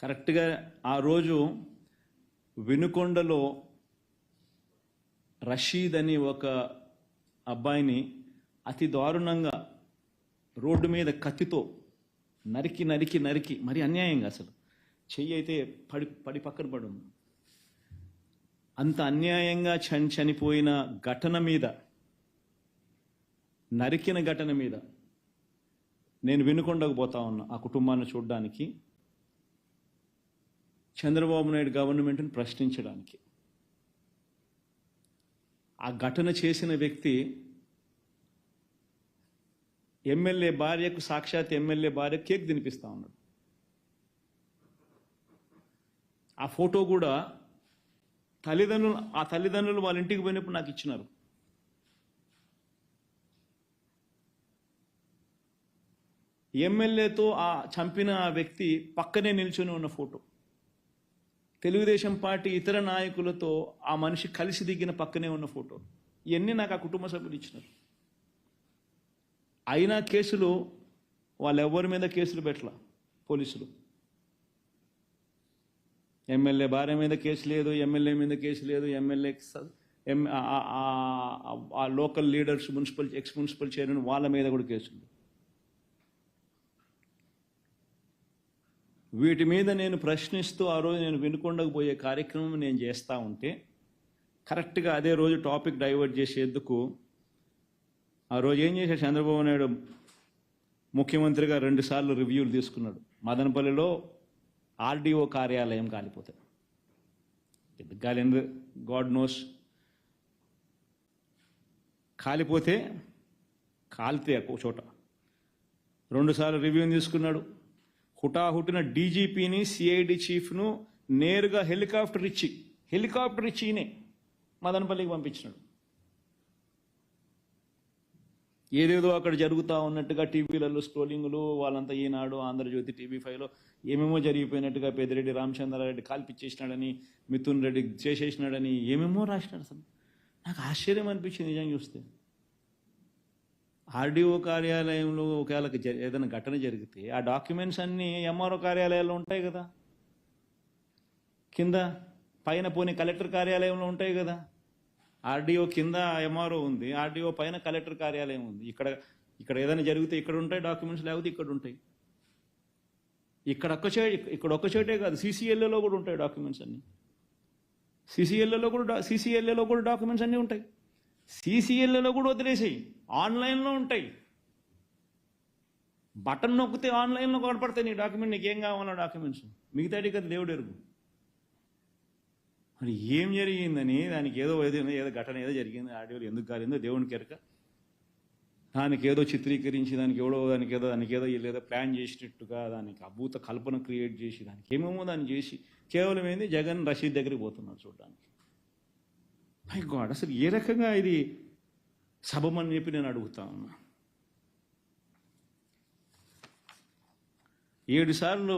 కరెక్ట్గా ఆ రోజు వినుకొండలో రషీద్ అని ఒక అబ్బాయిని అతి దారుణంగా రోడ్డు మీద కత్తితో నరికి నరికి నరికి మరి అన్యాయంగా అసలు. చెయ్యి అయితే పడి పడి పక్కన పడు అంత అన్యాయంగా చని చనిపోయిన ఘటన మీద నరికిన ఘటన మీద నేను వినుకొండకు పోతా ఉన్నా ఆ కుటుంబాన్ని చూడడానికి. చంద్రబాబు నాయుడు గవర్నమెంట్ని ప్రశ్నించడానికి. ఆ ఘటన చేసిన వ్యక్తి ఎమ్మెల్యే భార్యకు సాక్షాత్ ఎమ్మెల్యే భార్య కేక్ తినిపిస్తా ఉన్నాడు. ఆ ఫోటో కూడా తల్లిదండ్రులు ఆ తల్లిదండ్రులు వాళ్ళ ఇంటికి పోయినప్పుడు నాకు ఇచ్చినారు. ఎమ్మెల్యేతో ఆ చంపిన ఆ వ్యక్తి పక్కనే నిల్చొని ఉన్న ఫోటో. తెలుగుదేశం పార్టీ ఇతర నాయకులతో ఆ మనిషి కలిసి దిగిన పక్కనే ఉన్న ఫోటో. ఇవన్నీ నాకు ఆ కుటుంబ సభ్యులు ఇచ్చినారు. అయినా కేసులు వాళ్ళు ఎవరి మీద కేసులు పెట్టలా? పోలీసులు. ఎమ్మెల్యే భార్య మీద కేసు లేదు ఎమ్మెల్యే మీద కేసు లేదు ఎమ్మెల్యే ఎం ఆ- ఆ local leaders municipal ex municipal chairman వాళ్ళ మీద కూడా కేసులు వీటి మీద నేను ప్రశ్నిస్తూ ఆ రోజు నేను వినుకొండకు పోయే కార్యక్రమం నేను చేస్తూ ఉంటే కరెక్ట్గా అదే రోజు టాపిక్ డైవర్ట్ చేసేందుకు ఆ రోజు ఏం చేశాడు చంద్రబాబు నాయుడు? ముఖ్యమంత్రిగా రెండుసార్లు రివ్యూలు తీసుకున్నాడు. మదనపల్లిలో ఆర్డీఓ కార్యాలయం కాలిపోతాడు ఎందుకు గాడ్ నోస్. కాలిపోతే కాలితే ఒక చోట. రెండుసార్లు రివ్యూని తీసుకున్నాడు. హుటాహుటిన డీజీపీని సిఐడి చీఫ్ను నేరుగా హెలికాప్టర్ ఇచ్చి హెలికాప్టర్ ఇచ్చినే మదనపల్లికి పంపించినాడు. ఏదేదో అక్కడ జరుగుతూ ఉన్నట్టుగా టీవీలలో స్క్రోలింగ్లు వాళ్ళంతా ఈనాడు ఆంధ్రజ్యోతి టీవీ ఫైవ్లో ఏమేమో జరిగిపోయినట్టుగా పెద్దిరెడ్డి రామచంద్రారెడ్డి కాల్పిచ్చేసినాడని మిథున్ రెడ్డి చేసేసినాడని ఏమేమో రాసినాడు అసలు. నాకు ఆశ్చర్యం అనిపించింది నిజం చూస్తే. ఆర్డీఓ కార్యాలయంలో ఒకవేళ జ- ఏదైనా ఘటన జరిగితే ఆ డాక్యుమెంట్స్ అన్నీ ఎంఆర్ఓ కార్యాలయాల్లో ఉంటాయి కదా. కింద పైన పోనీ కలెక్టర్ కార్యాలయంలో ఉంటాయి కదా. ఆర్డీఓ కింద ఎంఆర్ఓ ఉంది ఆర్డీఓ పైన కలెక్టర్ కార్యాలయం ఉంది. ఇక్కడ ఇక్కడ ఏదైనా జరిగితే ఇక్కడ ఉంటాయి డాక్యుమెంట్స్ లేకపోతే ఇక్కడ ఉంటాయి. ఇక్కడ ఒక్క చే ఇక్కడ ఒక్క చోటే కాదు సీసీఎల్ఏలో కూడా ఉంటాయి డాక్యుమెంట్స్ అన్నీ. సీసీఎల్ఏలో కూడా సీసీఎల్ఏలో కూడా డాక్యుమెంట్స్ అన్నీ ఉంటాయి. సీసీఎల్లలో కూడా వదిలేసాయి. ఆన్లైన్లో ఉంటాయి. బటన్ నొక్కితే ఆన్లైన్లో కనపడతాయి నీ డాక్యుమెంట్ నీకు ఏం కావాలో డాక్యుమెంట్స్. మిగతాటి కదా దేవుడు ఎరుగు. మరి ఏం జరిగిందని దానికి ఏదో ఏదో ఏదో ఘటన ఏదో జరిగింది ఆడియోలు ఎందుకు కాలేదో దేవునికి ఎరక దానికి ఏదో చిత్రీకరించి దానికి ఎవడో దానికి ఏదో దానికి ఏదో లేదో ప్లాన్ చేసినట్టుగా దానికి అభూత కల్పన క్రియేట్ చేసి దానికి ఏమేమో దాన్ని చేసి కేవలం ఏంది? జగన్ రషీద్ దగ్గరికి పోతున్నాడు చూడడానికి. మై గాడ్ అసలు ఏ రకంగా ఇది సభమని చెప్పి నేను అడుగుతా ఉన్నా? ఏడు సార్లు